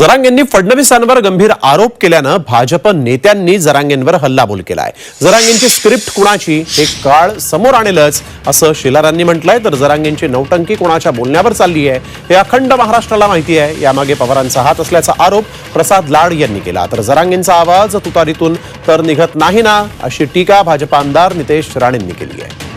जरांगेंनी फडणवीसांवर गंभीर आरोप केल्यानं भाजप नेत्यांनी जरांगेंवर हल्लाबोल केलाय. जरांगेंची स्क्रिप्ट कुणाची हे काळ समोर आणेलच असं शेलारांनी म्हटलंय. तर जरांगेंची नौटंकी कोणाच्या बोलण्यावर चालली आहे हे अखंड महाराष्ट्राला माहिती आहे. यामागे पवारांचा हात असल्याचा आरोप प्रसाद लाड यांनी केला. तर जरांगेंचा आवाज तुतारीतून तर निघत नाही ना अशी टीका भाजप आमदार नितेश राणेंनी केली आहे.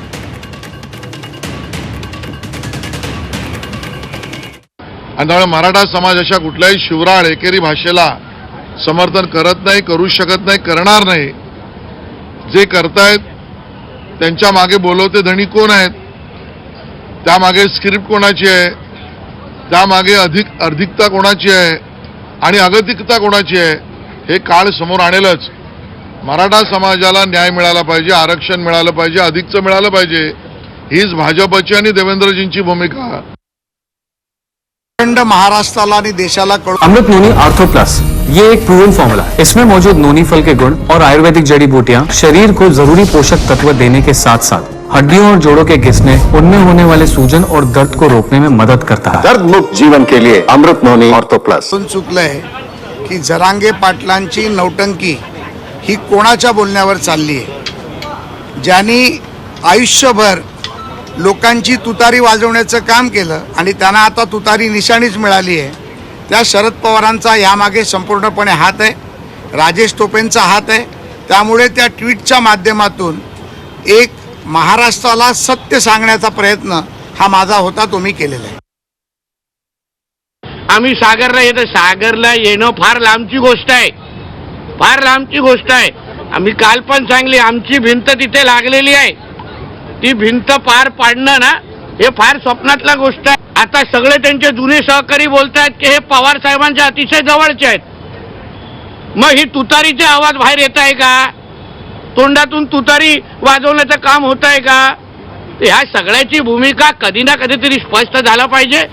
आणि त्यामुळे मराठा समाज अशा कुठल्याही शिवराळ एकेरी भाषेला समर्थन करत नाही करू शकत नाही करणार नाही. जे करतायत त्यांच्या मागे बोलवते धणी कोण आहेत? त्यामागे स्क्रिप्ट कोणाची आहे? त्यामागे अधिक अर्धिकता कोणाची आहे? आणि अगतिकता कोणाची आहे? हे काळ समोर आणेलच. मराठा समाजाला न्याय मिळाला पाहिजे आरक्षण मिळालं पाहिजे अधिकचं मिळालं पाहिजे. हीच भाजपची आणि देवेंद्रजींची भूमिका. अखंड महाराष्ट्राला आणि देशाला कळून अमृत नोनी आर्थो प्लस ये एक प्रूवन फॉर्मूला है। इसमें मौजूद नोनी फल के गुण और आयुर्वेदिक जड़ी बूटियाँ शरीर को जरूरी पोषक तत्व देने के साथ साथ हड्डियों और जोड़ों के घिसने उनमें होने वाले सूजन और दर्द को रोकने में मदद करता है। दर्द मुक्त जीवन के लिए अमृत नोनी ऑर्थो प्लस चुकलंय की जरांगे पाटलांची नौटंकी ही कोणाच्या बोलण्यावर चालली आहे ज्यांनी आयुष्यभर लोकांची तुतारी वाजवण्याचं काम केलं आणि त्यांना आता तुतारी निशाणीच मिळाली आहे. त्या शरद पवारांचा यामागे संपूर्णपणे हात आहे. राजेश टोपेंचा हात आहे. त्यामुळे त्या ट्विटच्या माध्यमातून एक महाराष्ट्राला सत्य सांगण्याचा प्रयत्न हा माझा होता तो मी केलेला आहे. आम्ही सागरला येतो. सागरला येणं फार लांबची गोष्ट आहे. फार लांबची गोष्ट आहे. आम्ही काल पण सांगली आमची भिंत तिथे लागलेली आहे. ती भिंत पार पाडणं ना हे फार स्वप्नातला गोष्ट आहे. आता सगळे त्यांचे जुने सहकारी बोलतायत की हे पवार साहेबांच्या अतिशय जवळचे आहेत. मग ही तुतारीचे आवाज बाहेर येत आहे का? तोंडातून तुतारी वाजवण्याचं काम होत आहे का? ह्या सगळ्याची भूमिका कधी ना कधीतरी स्पष्ट झालं पाहिजे.